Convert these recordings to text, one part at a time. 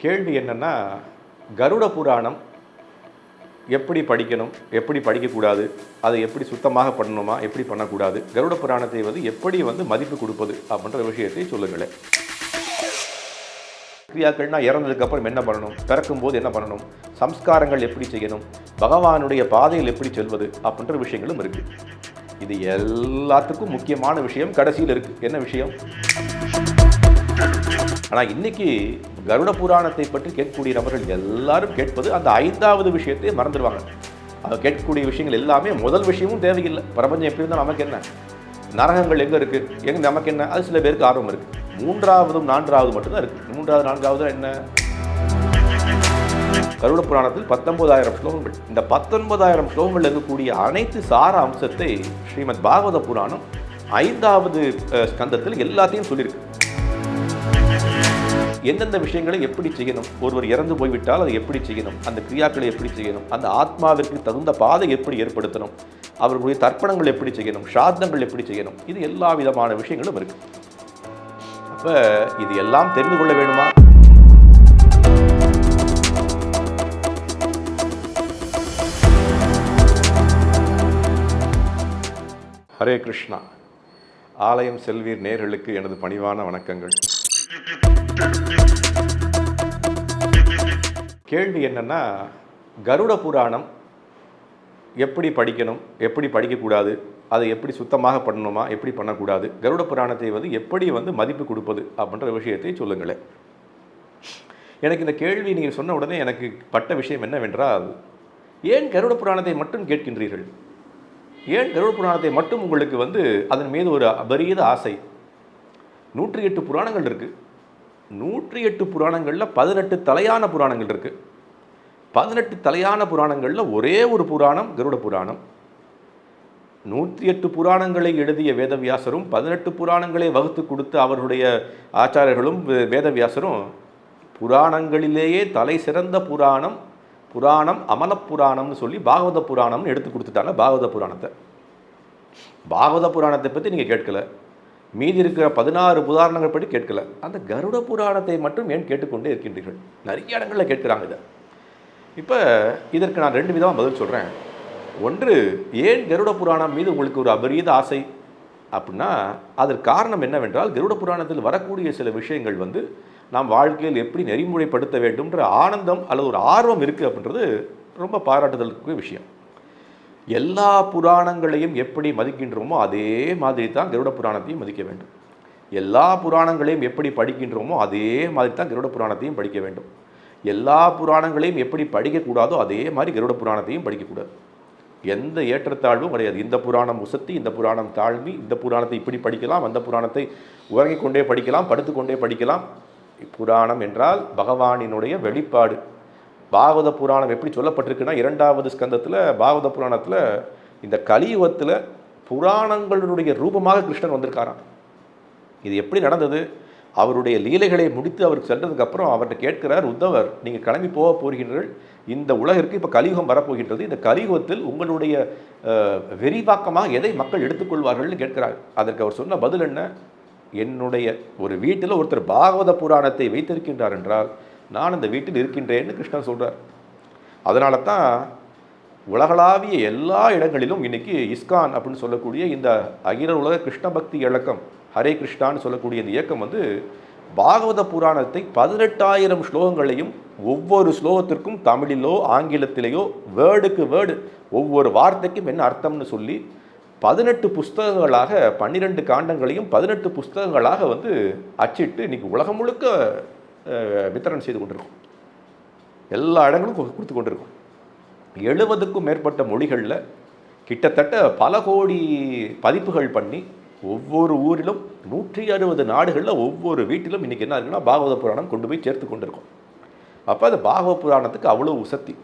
கேள்வி என்னென்னா கருட புராணம் எப்படி படிக்கணும் எப்படி படிக்கக்கூடாது அதை எப்படி சுத்தமாக பண்ணணுமா எப்படி பண்ணக்கூடாது கருட புராணத்தை வந்து எப்படி வந்து மதிப்பு கொடுப்பது அப்படின்ற விஷயத்தை சொல்லுங்களேன். கிரியாக்கள்னா இறந்ததுக்கப்புறம் என்ன பண்ணணும் பிறக்கும்போது என்ன பண்ணணும் சம்ஸ்காரங்கள் எப்படி செய்யணும் பகவானுடைய பாதையில் எப்படி செல்வது அப்படின்ற விஷயங்களும் இருக்குது இது எல்லாத்துக்கும் முக்கியமான விஷயம் கடைசியில் இருக்குது என்ன விஷயம்? ஆனால் இன்னைக்கு கருட புராணத்தை பற்றி கேட்கக்கூடிய நபர்கள் எல்லாரும் கேட்பது அந்த ஐந்தாவது விஷயத்தை மறந்துடுவாங்க அதை கேட்கக்கூடிய விஷயங்கள் எல்லாமே முதல் விஷயமும் தேவையில்லை. பிரபஞ்சம் எப்படி இருந்தால் நமக்கு என்ன? நரகங்கள் எங்கே இருக்குது எங்கே நமக்கு என்ன? அது சில பேருக்கு ஆர்வம் இருக்குது மூன்றாவதும் நான்காவது மட்டும்தான் இருக்குது மூன்றாவது நான்காவது என்ன? கருட புராணத்தில் பத்தொன்பதாயிரம் ஸ்லோகங்கள். இந்த பத்தொன்பதாயிரம் ஸ்லோகங்கள் இருக்கக்கூடிய அனைத்து சார அம்சத்தை ஸ்ரீமத் பாகவத புராணம் ஐந்தாவது ஸ்கந்தத்தில் எல்லாத்தையும் சொல்லியிருக்கு. எந்தெந்த விஷயங்களை எப்படி செய்யணும்? ஒருவர் இறந்து போய்விட்டால் அதை எப்படி செய்யணும்? அந்த கிரியாக்களை எப்படி செய்யணும்? அந்த ஆத்மாவிற்கு தகுந்த பாதை எப்படி ஏற்படுத்தணும்? அவர்களுடைய தர்ப்பணங்கள் எப்படி செய்யணும்? சாதனங்கள் எப்படி செய்யணும்? இது எல்லா விதமான விஷயங்களும் இருக்கு. அப்போ இது எல்லாம் தெரிந்து கொள்ள வேணுமா? ஹரே கிருஷ்ணா. ஆலயம் செல்வீர் நேர்களுக்கு எனது பணிவான வணக்கங்கள். கேள்வி என்னென்னா கருட புராணம் எப்படி படிக்கணும் எப்படி படிக்கக்கூடாது அதை எப்படி சுத்தமாக பண்ணணுமா எப்படி பண்ணக்கூடாது கருட புராணத்தை வந்து எப்படி வந்து மதிப்பு கொடுப்பது அப்படின்ற விஷயத்தை சொல்லுங்களேன். எனக்கு இந்த கேள்வி நீங்கள் சொன்ன உடனே எனக்கு பட்ட விஷயம் என்னவென்றால் ஏன் கருட புராணத்தை மட்டும் கேட்கின்றீர்கள்? ஏன் கருட புராணத்தை மட்டும் உங்களுக்கு வந்து அதன் மீது ஒரு அபரீத ஆசை? நூற்றி எட்டு புராணங்கள் இருக்குது நூற்றி எட்டு புராணங்களில் பதினெட்டு தலையான புராணங்கள் இருக்குது பதினெட்டு தலையான புராணங்களில் ஒரே ஒரு புராணம் கருட புராணம். நூற்றி எட்டு புராணங்களை எழுதிய வேதவியாசரும் பதினெட்டு புராணங்களை வகுத்து கொடுத்த அவருடைய ஆச்சாரியர்களும் வே- வேதவியாசரும் புராணங்களிலேயே தலை சிறந்த புராணம் புராணம் அமல புராணம்னு சொல்லி பாகவத புராணம்னு எடுத்து கொடுத்துட்டாங்க பாகவத புராணத்தை. பாகவத புராணத்தை பற்றி நீங்கள் கேட்கல. மீதி இருக்கிற பதினாறு புதாரணங்கள் படி கேட்கல. அந்த கருட புராணத்தை மட்டும் ஏன் கேட்டுக்கொண்டே இருக்கின்றீர்கள்? நிறைய இடங்களில் கேட்குறாங்க இதை. இப்போ இதற்கு நான் ரெண்டு விதமாக பதில் சொல்கிறேன் ஒன்று ஏன் கருட புராணம் மீது உங்களுக்கு ஒரு அபரீத ஆசை? அப்படின்னா அதற்கு காரணம் என்னவென்றால் கருட புராணத்தில் வரக்கூடிய சில விஷயங்கள் வந்து நாம் வாழ்க்கையில் எப்படி நெறிமுறைப்படுத்த வேண்டும்ன்ற ஆனந்தம் அல்லது ஒரு ஆர்வம் இருக்குது அப்படின்றது ரொம்ப பாராட்டுதலுக்கு விஷயம். எல்லா புராணங்களையும் எப்படி மதிக்கின்றோமோ அதே மாதிரி தான் கருட புராணத்தையும் மதிக்க வேண்டும். எல்லா புராணங்களையும் எப்படி படிக்கின்றோமோ அதே மாதிரி தான் கருட புராணத்தையும் படிக்க வேண்டும். எல்லா புராணங்களையும் எப்படி படிக்கக்கூடாதோ அதே மாதிரி கருட புராணத்தையும் படிக்கக்கூடாது. எந்த ஏற்றத்தாழ்வும் கிடையாது. இந்த புராணம் உசத்தி இந்த புராணம் தாழ்வி இந்த புராணத்தை இப்படி படிக்கலாம் அந்த புராணத்தை உறங்கிக் கொண்டே படிக்கலாம் படுத்துக்கொண்டே படிக்கலாம். புராணம் என்றால் பகவானினுடைய வெளிப்பாடு. பாகவத புராணம் எப்படி சொல்லப்பட்டிருக்குன்னா இரண்டாவது ஸ்கந்தத்தில் பாகவத புராணத்தில் இந்த கலியுகத்தில் புராணங்களுடைய ரூபமாக கிருஷ்ணன் வந்திருக்காராம். இது எப்படி நடந்தது? அவருடைய லீலைகளை முடித்து அவர் சென்றதுக்கப்புறம் அவர்கிட்ட கேட்கிறார் உத்தவர் நீங்கள் கிளம்பி போக போகிறீர்கள் இந்த உலகிற்கு இப்போ கலியுகம் வரப்போகின்றது. இந்த கலியுகத்தில் உங்களுடைய வெறிவாக்கமாக எதை மக்கள் எடுத்துக்கொள்வார்கள்னு கேட்கிறார். அதற்கு அவர் சொன்ன பதில் என்ன? என்னுடைய ஒரு வீட்டில் ஒருத்தர் பாகவத புராணத்தை வைத்திருக்கின்றார் என்றால் நான் அந்த வீட்டில் இருக்கின்றேன்னு கிருஷ்ணன் சொல்கிறார் அதனால தான் உலகளாவிய எல்லா இடங்களிலும் இன்னைக்கு இஸ்கான் அப்படின்னு சொல்லக்கூடிய இந்த அகில உலக கிருஷ்ண பக்தி இலக்கம் ஹரே கிருஷ்ணான்னு சொல்லக்கூடிய இந்த இயக்கம் வந்து பாகவத புராணத்தை பதினெட்டாயிரம் ஸ்லோகங்களையும் ஒவ்வொரு ஸ்லோகத்திற்கும் தமிழிலோ ஆங்கிலத்திலேயோ வேர்டுக்கு வேர்டு ஒவ்வொரு வார்த்தைக்கும் என்ன அர்த்தம்னு சொல்லி பதினெட்டு புஸ்தகங்களாக பன்னிரெண்டு காண்டங்களையும் பதினெட்டு புஸ்தகங்களாக வந்து அச்சிட்டு இன்னைக்கு உலகம் முழுக்க வித்தரணம் செய்து கொண்டிருக்கோம். எல்லா இடங்களும் கொ- கொடுத்து கொண்டிருக்கோம். எழுபதுக்கும் மேற்பட்ட மொழிகளில் கிட்டத்தட்ட பல கோடி பதிப்புகள் பண்ணி ஒவ்வொரு ஊரிலும் நூற்றி அறுபது நாடுகளில் ஒவ்வொரு வீட்டிலும் இன்றைக்கி என்ன இருக்குன்னா பாகவத புராணம் கொண்டு போய் சேர்த்து கொண்டிருக்கோம். அப்போ அது பாகவ புராணத்துக்கு அவ்வளோ உசத்தி.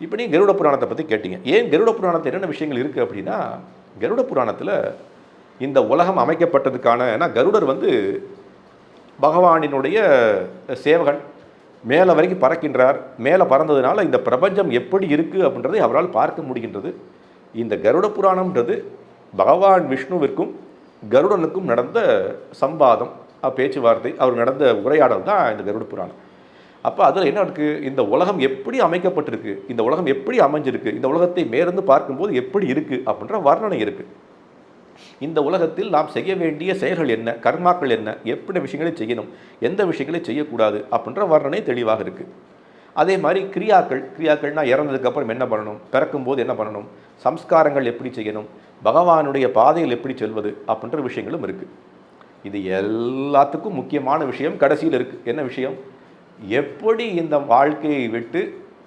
இப்போ நீங்கள் கருட புராணத்தை பற்றி கேட்டீங்க. ஏன் கருட புராணத்தில் என்னென்ன விஷயங்கள் இருக்குது அப்படின்னா கருட புராணத்தில் இந்த உலகம் அமைக்கப்பட்டதுக்கான ஏன்னா கருடர் வந்து பகவானினுடைய சேவகன் மேலே வரைக்கும் பறக்கின்றார். மேலே பறந்ததுனால இந்த பிரபஞ்சம் எப்படி இருக்குது அப்படின்றதை அவரால் பார்க்க முடிகின்றது. இந்த கருட புராணம்ன்றது பகவான் விஷ்ணுவிற்கும் கருடனுக்கும் நடந்த சம்பாதம் பேச்சுவார்த்தை அவர் நடந்த உரையாடல் தான் இந்த கருட புராணம். அப்போ அதில் என்ன இருக்குது இந்த உலகம் எப்படி அமைக்கப்பட்டிருக்கு? இந்த உலகம் எப்படி அமைஞ்சிருக்கு? இந்த உலகத்தை மேலிருந்து பார்க்கும்போது எப்படி இருக்குது அப்படின்ற வர்ணனை இருக்குது இந்த உலகத்தில் நாம் செய்ய வேண்டிய செயல்கள் என்ன கர்மாக்கள் என்ன எப்படி விஷயங்களை செய்யணும் எந்த விஷயங்களை செய்யக்கூடாது அப்படின்ற வர்ணனை தெளிவாக இருக்குது அதே மாதிரி கிரியாக்கள் கிரியாக்கள்னா இறந்ததுக்கப்புறம் என்ன பண்ணணும் பிறக்கும்போது என்ன பண்ணணும் சம்ஸ்காரங்கள் எப்படி செய்யணும் பகவானுடைய பாதையில் எப்படி செல்வது அப்படின்ற விஷயங்களும் இருக்குது இது எல்லாத்துக்கும் முக்கியமான விஷயம் கடைசியில் இருக்குது என்ன விஷயம்? எப்படி இந்த வாழ்க்கையை விட்டு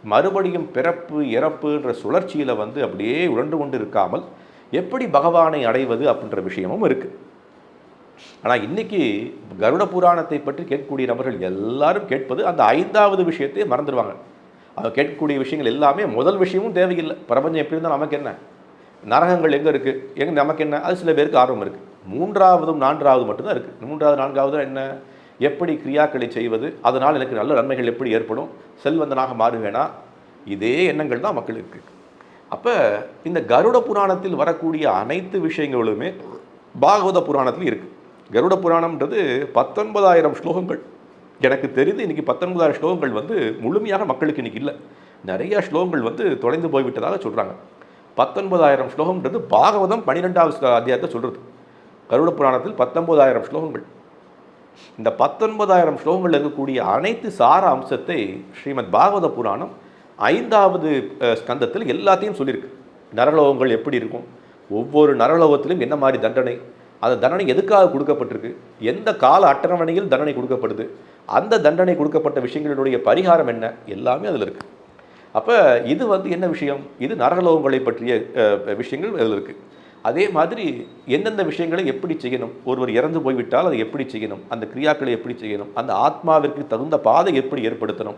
மறுபடியும் பிறப்பு இறப்புன்ற சுழற்சியில் வந்து அப்படியே உழண்டு கொண்டு இருக்காமல் எப்படி பகவானை அடைவது அப்படின்ற விஷயமும் இருக்குது ஆனால் இன்றைக்கி கருட புராணத்தை பற்றி கேட்கக்கூடிய நபர்கள் எல்லாரும் கேட்பது அந்த ஐந்தாவது விஷயத்தையே மறந்துடுவாங்க அவங்க கேட்கக்கூடிய விஷயங்கள் எல்லாமே முதல் விஷயமும் தேவையில்லை. பிரபஞ்சம் எப்படி இருந்தால் நமக்கு என்ன? நரகங்கள் எங்கே இருக்குது எங்கே நமக்கு என்ன? அது சில பேருக்கு ஆர்வம் இருக்குது மூன்றாவதும் நான்காவது மட்டும்தான் இருக்குது மூன்றாவது நான்காவது என்ன? எப்படி கிரியாக்களை செய்வது? அதனால் எனக்கு நல்ல நன்மைகள் எப்படி ஏற்படும்? செல்வந்தனாக மாறுவேனா? இதே எண்ணங்கள் தான் மக்களுக்கு அப்போ இந்த கருட புராணத்தில் வரக்கூடிய அனைத்து விஷயங்களுமே பாகவத புராணத்தில் இருக்குது கருட புராணம்ன்றது பத்தொன்பதாயிரம் ஸ்லோகங்கள். எனக்கு தெரிந்து இன்னைக்கு பத்தொன்பதாயிரம் ஸ்லோகங்கள் வந்து முழுமையாக மக்களுக்கு இன்றைக்கி இல்லை. நிறைய ஸ்லோகங்கள் வந்து தொலைந்து போய்விட்டதாக சொல்கிறாங்க பத்தொன்பதாயிரம் ஸ்லோகம்ன்றது பாகவதம் பன்னிரெண்டாவது அத்தியாயத்தை சொல்கிறது கருட புராணத்தில் பத்தொன்பதாயிரம் ஸ்லோகங்கள். இந்த பத்தொன்பதாயிரம் ஸ்லோகங்கள் இருக்கக்கூடிய அனைத்து சார அம்சத்தை ஸ்ரீமத் பாகவத புராணம் ஐந்தாவது ஸ்கந்தத்தில் எல்லாத்தையும் சொல்லியிருக்கு. நரலோகங்கள் எப்படி இருக்கும்? ஒவ்வொரு நரலோகத்திலும் என்ன மாதிரி தண்டனை? அந்த தண்டனை எதுக்காக கொடுக்கப்பட்டிருக்கு? எந்த கால அட்டவணையில் தண்டனை கொடுக்கப்படுது? அந்த தண்டனை கொடுக்கப்பட்ட விஷயங்களுடைய பரிகாரம் என்ன? எல்லாமே அதில் இருக்குது அப்போ இது வந்து என்ன விஷயம்? இது நரகலோகங்களை பற்றிய விஷயங்கள் அதில் இருக்குது அதே மாதிரி எந்தெந்த விஷயங்களை எப்படி செய்யணும்? ஒருவர் இறந்து போய்விட்டால் அதை எப்படி செய்யணும்? அந்த கிரியாக்களை எப்படி செய்யணும்? அந்த ஆத்மாவிற்கு தகுந்த பாதை எப்படி ஏற்படுத்தணும்?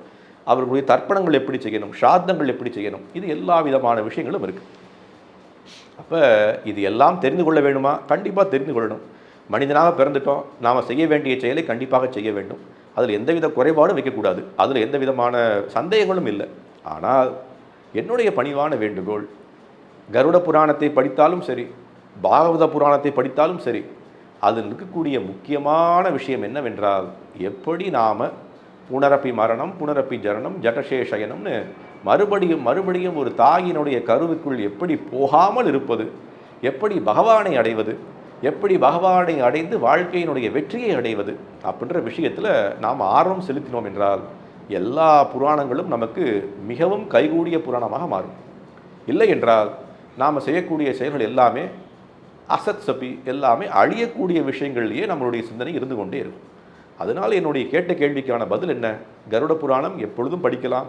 அவர்களுடைய தர்ப்பணங்கள் எப்படி செய்யணும் சாத்தங்கள் எப்படி செய்யணும் இது எல்லா விதமான விஷயங்களும் இருக்குது அப்போ இது எல்லாம் தெரிந்து கொள்ள வேணுமா கண்டிப்பாக தெரிந்து கொள்ளணும். மனிதனாக பிறந்துட்டோம் நாம் செய்ய வேண்டிய செயலை கண்டிப்பாக செய்ய வேண்டும். அதில் எந்தவித குறைபாடும் வைக்கக்கூடாது. அதில் எந்த விதமான சந்தேகங்களும் இல்லை. ஆனால் என்னுடைய பணிவான வேண்டுகோள் கருட புராணத்தை படித்தாலும் சரி பாகவத புராணத்தை படித்தாலும் சரி அதில் இருக்கக்கூடிய முக்கியமான விஷயம் என்னவென்றால் எப்படி நாம் புனரப்பி மரணம் புனரப்பி ஜனனம் ஜடசேஷயனம்னு மறுபடியும் மறுபடியும் ஒரு தாயினுடைய கருவுக்குள் எப்படி போகாமல் இருப்பது எப்படி பகவானை அடைவது எப்படி பகவானை அடைந்து வாழ்க்கையினுடைய வெற்றியை அடைவது அப்படின்ற விஷயத்தில் நாம் ஆர்வம் செலுத்தினோம் என்றால் எல்லா புராணங்களும் நமக்கு மிகவும் கைகூடிய புராணமாக மாறும். இல்லை என்றால் நாம் செய்யக்கூடிய செயல்கள் எல்லாமே அசத் சபி எல்லாமே அழியக்கூடிய விஷயங்கள்லேயே நம்மளுடைய சிந்தனை இருந்து கொண்டே இருக்கும். அதனால் என்னுடைய கேட்ட கேள்விக்கான பதில் என்ன? கருட புராணம் எப்பொழுதும் படிக்கலாம்.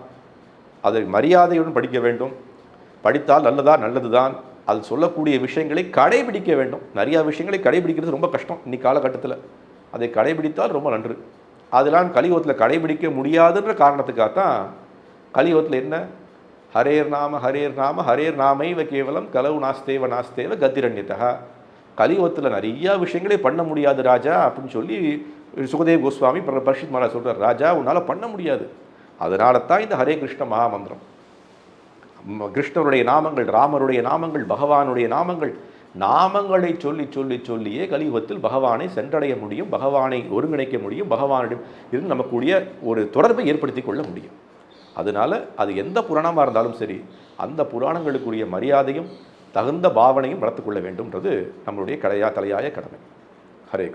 அதை மரியாதையுடன் படிக்க வேண்டும். படித்தால் நல்லதா நல்லதுதான். அது சொல்லக்கூடிய விஷயங்களை கடைபிடிக்க வேண்டும். நிறையா விஷயங்களை கடைபிடிக்கிறது ரொம்ப கஷ்டம் இன்னைக்கு காலகட்டத்தில். அதை கடைபிடித்தால் ரொம்ப நன்று. அதெல்லாம் கலியுகத்தில் கடைபிடிக்க முடியாதுன்ற காரணத்துக்காகத்தான் கலியுகத்தில் என்ன? ஹரேர் நாம ஹரேர் நாம ஹரேர் நாமைவ கேவலம் கலவு நாஸ்தேவ நாஸ்தேவ கத்திரண்யத்தகா கலியுகத்தில் நிறையா விஷயங்களே பண்ண முடியாது ராஜா அப்படின்னு சொல்லி சுகதேவ் கோஸ்வாமி பர்ஷித் பரிஷித் மாலா ராஜா உன்னால் பண்ண முடியாது. அதனால தான் இந்த ஹரே கிருஷ்ண மகாமந்திரம். கிருஷ்ணருடைய நாமங்கள் ராமருடைய நாமங்கள் பகவானுடைய நாமங்கள் நாமங்களை சொல்லி சொல்லி சொல்லியே கலியுகத்தில் பகவானை சென்றடைய முடியும் பகவானை ஒருங்கிணைக்க முடியும் பகவானிடம் இருந்து நமக்குரிய ஒரு தொடர்பை ஏற்படுத்தி கொள்ள முடியும். அதனால அது எந்த புராணமாக இருந்தாலும் சரி அந்த புராணங்களுக்குரிய மரியாதையும் தகுந்த பாவனையும் வளர்த்துக்கொள்ள வேண்டும்ன்றது நம்மளுடைய கடையா தலையாய கடமை. ஹரே